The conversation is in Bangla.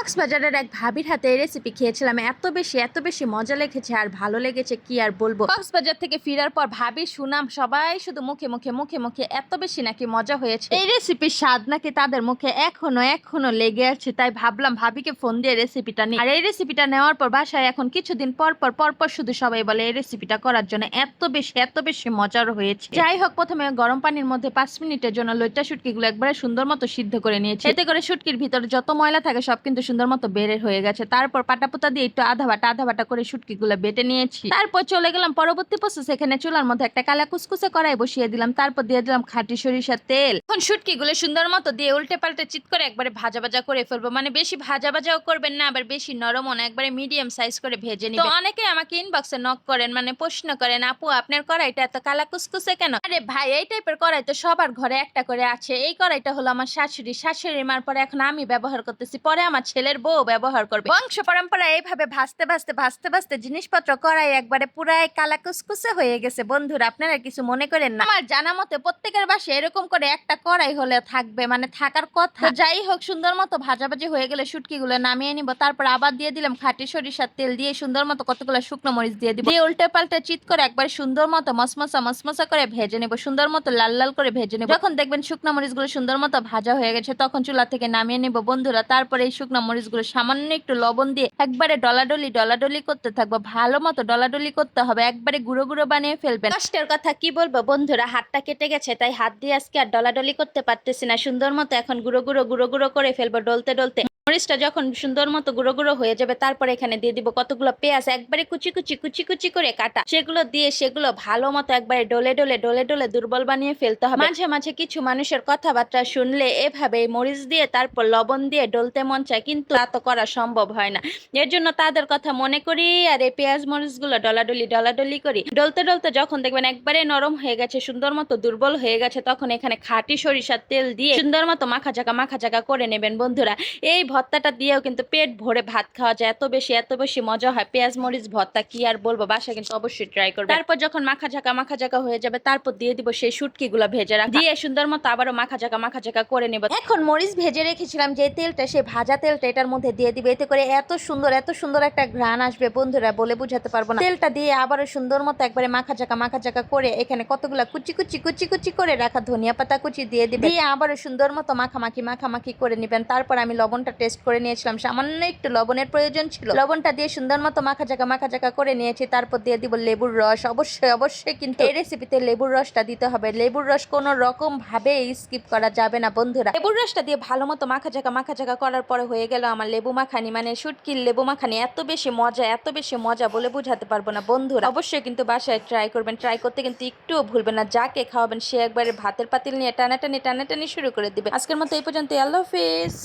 কক্সবাজারের এক ভাবির হাতে রেসিপি খেয়েছিলাম। এত বেশি এত বেশি মজা লেগেছে আর ভালো লেগেছে কি আর বলব। কক্সবাজার থেকে ফেরার পর ভাবির সুনাম সবাই শুধু মুখে মুখে মুখে মুখে এত বেশি নাকি মজা হয়েছে। এই রেসিপির স্বাদ নাকি তাদের মুখে এখনও এখনও লেগে আছে, তাই ভাবলাম ভাবিকে ফোন দিয়ে রেসিপিটা নিই। আর এই রেসিপিটা নেওয়ার পর বাসায় এখন কিছুদিন পর পর পর পর শুধু সবাই বলে এই রেসিপিটা করার জন্য এত বেশি এত বেশি মজার হয়েছে। যাই হোক, প্রথমে গরম পানির মধ্যে পাঁচ মিনিটের জন্য লইটা শুটকিগুলো একবারে সুন্দর মতো সিদ্ধ করে নিয়েছি। এতে করে শুটকির ভিতরে যত ময়লা থাকে সব কিন্তু সুন্দর মতো বেড়ে হয়ে গেছে। তারপর পাটাপোতা দিয়ে একটু আধা বাটা আধা বাটা করে শুটকিগুলো বেটে নিয়েছি। তারপর চলে গেলাম পরবর্তী প্রসেস। এখানে চুলার মধ্যে একটা কালা কুসকুসে কড়াই বসিয়ে দিলাম। তারপর দিয়ে দিলাম খাটি সরিষার তেল। এখন শুটকিগুলো সুন্দর মতো দিয়ে উল্টে পাল্টে চিত করে একবারে ভাজা ভাজা করে ফেলব। মানে বেশি ভাজা ভাজাও করবেন না, আবার বেশি নরমও না, একবারে মিডিয়াম সাইজ করে ভেজে নিবেন। তো অনেকে আমাকে ইনবক্সে নক করেন মানে প্রশ্ন করেন, আপু, আপনার কড়াইটা এত কালা কুসকুসে কেন? আরে ভাই, এই টাইপের কড়াই তো সবার ঘরে একটা করে আছে। এই কড়াইটা হলো আমার শাশুড়ি। শাশুড়ি মার পরে এখন আমি ব্যবহার করতেছি, পরে আমার ছেলের বউ ব্যবহার করবে। বংশ পরম্পরা এইভাবে ভাজতে ভাসতে ভাজতে ভাসতে জিনিসপত্র কড়াই একবারে পুরাই কালা কুসকুসে হয়ে গেছে। বন্ধুরা, আপনারা কিছু মনে করেন না। আমার জানা মতে প্রত্যেকের বাসে এরকম করে একটা কড়াই হলে থাকবে মানে থাকার কথা। যাই হোক, সুন্দর মতো ভাজাভাজি হয়ে গেলে শুটকিগুলো নামিয়ে নিব। তারপর আবার দিয়ে দিলাম খাঁটি সরিষার তেল দিয়ে সুন্দর মতো কতগুলো শুকনো মরিচ দিয়ে দিব। দিয়ে উল্টে পাল্টে চিত করে একবার সুন্দর মতো মসমসা মসমসা করে ভেজে নেব। সুন্দর মতো লাল লাল করে ভেজে নেব। যখন দেখবেন শুকনো মরিচগুলো সুন্দর মতো ভাজা হয়ে গেছে, তখন চুলা থেকে নামিয়ে নেব। বন্ধুরা, তারপরে এই শুকনো মরিচগুলো সামান্য একটু লবণ দিয়ে একবারে ডলাডলি ডলাডলি করতে থাকব। ভালো মতো ডলাডলি করতে হবে, একবারে গুঁড়ো গুঁড়ো বানিয়ে ফেলবে কষ্টের কথা কি বলব বন্ধুরা, হাতটা কেটে গেছে, তাই হাত দিয়ে আজকে আর ডলাডলি করতে পারতেছি না। সুন্দর মতো এখন গুঁড়ো গুঁড়ো গুঁড়ো গুঁড়ো করে ফেলব, ডলতে ডলতে। মরিচটা যখন সুন্দর মতো গুঁড়ো গুঁড়ো হয়ে যাবে, তারপরে এখানে দিয়ে দিব কতগুলো পেঁয়াজ, একবারে কুচি কুচি কুচি কুচি করে কাটা। সেগুলো দিয়ে সেগুলো ভালো মতো একবারে ডলে ডলে ডলে ডলে দুর্বল বানিয়ে ফেলতে হবে। মাঝে মাঝে কিছু মানুষের কথাবার্তা শুনলে এভাবে মরিচ দিয়ে, তারপর লবণ দিয়ে ডলতে মন চায়, কিন্তু তা তো করা সম্ভব হয় না। এর জন্য তাদের কথা মনে করি, আর এই পেঁয়াজ মরিচগুলো ডলাডলি ডলাডলি করি। ডলতে ডলতে যখন দেখবেন একবারে নরম হয়ে গেছে, সুন্দর মতো দুর্বল হয়ে গেছে, তখন এখানে খাঁটি সরিষার তেল দিয়ে সুন্দর মতো মাখা জাকা মাখা জাকা করে নেবেন বন্ধুরা। এই ভর্তাটা দিয়েও কিন্তু পেট ভরে ভাত খাওয়া যায়, এত বেশি এত বেশি মজা হয়। পেঁয়াজ, মরিচ ভর্তা কি আর বলব বাসা কিন্তু অবশ্যই ট্রাই করবে। তারপর যখন মাখা ঝাঁকা মাখা ঝাঁকা হয়ে যাবে, তারপর দিয়ে দিব সেই শুটকি গুলো ভেজে রাখ। দিয়ে সুন্দর মতো আবারও মাখা ঝাঁকা মাখা ঝাকা করে নেব। এখন মরিচ ভেজে রেখেছিলাম যে তেলটা, সেই ভাজা তেলটা এটার মধ্যে দিয়ে দিবে। এতে করে এত সুন্দর এত সুন্দর একটা ঘ্রাণ আসবে, বন্ধুরা, বলে বুঝাতে পারব না। তেলটা দিয়ে আবারও সুন্দর মতো একবারে মাখা ঝাঁকা মাখা ঝাঁকা করে এখানে কতগুলা কুচি কুচি কুচি কুচি করে রাখা ধনিয়া পাতা কুচি দিয়ে দিবে দিয়ে আবারও সুন্দর মতো মাখামাখি মাখামাখি করে নেবেন। তারপর আমি লবণটা টেস্ট করে নিয়েছিলাম। সামান্য একটু লবণের প্রয়োজন ছিল। লবণটা দিয়ে সুন্দর মতো মাখা জাকা মাখা জাকা করে নিয়েছি। তারপর দিয়ে দিব লেবুর রস। অবশ্যই অবশ্যই কিন্তু এই রেসিপিতে লেবুর রসটা দিতে হবে। লেবুর রস কোনো রকম ভাবে স্কিপ করা যাবে না, বন্ধুরা। লেবুর রসটা দিয়ে ভালো মতো মাখা জাকা মাখা জাকা করার পরে হয়ে গেল আমার লেবু মাখানি। মানে শুটকির লেবু মাখানি। এত বেশি মজা, এত বেশি মজা বলে বুঝাতে পারব না, বন্ধুরা। অবশ্যই কিন্তু বাসায় ট্রাই করবেন। ট্রাই করতে কিন্তু একটুও ভুলবেন না। যাকে খাওয়াবেন, সে একবারে ভাতের পাতিল নিয়ে টানাটানি টানাটানি শুরু করে দিবে। আজকের মতো এই পর্যন্ত আল্লাহ হাফিজ।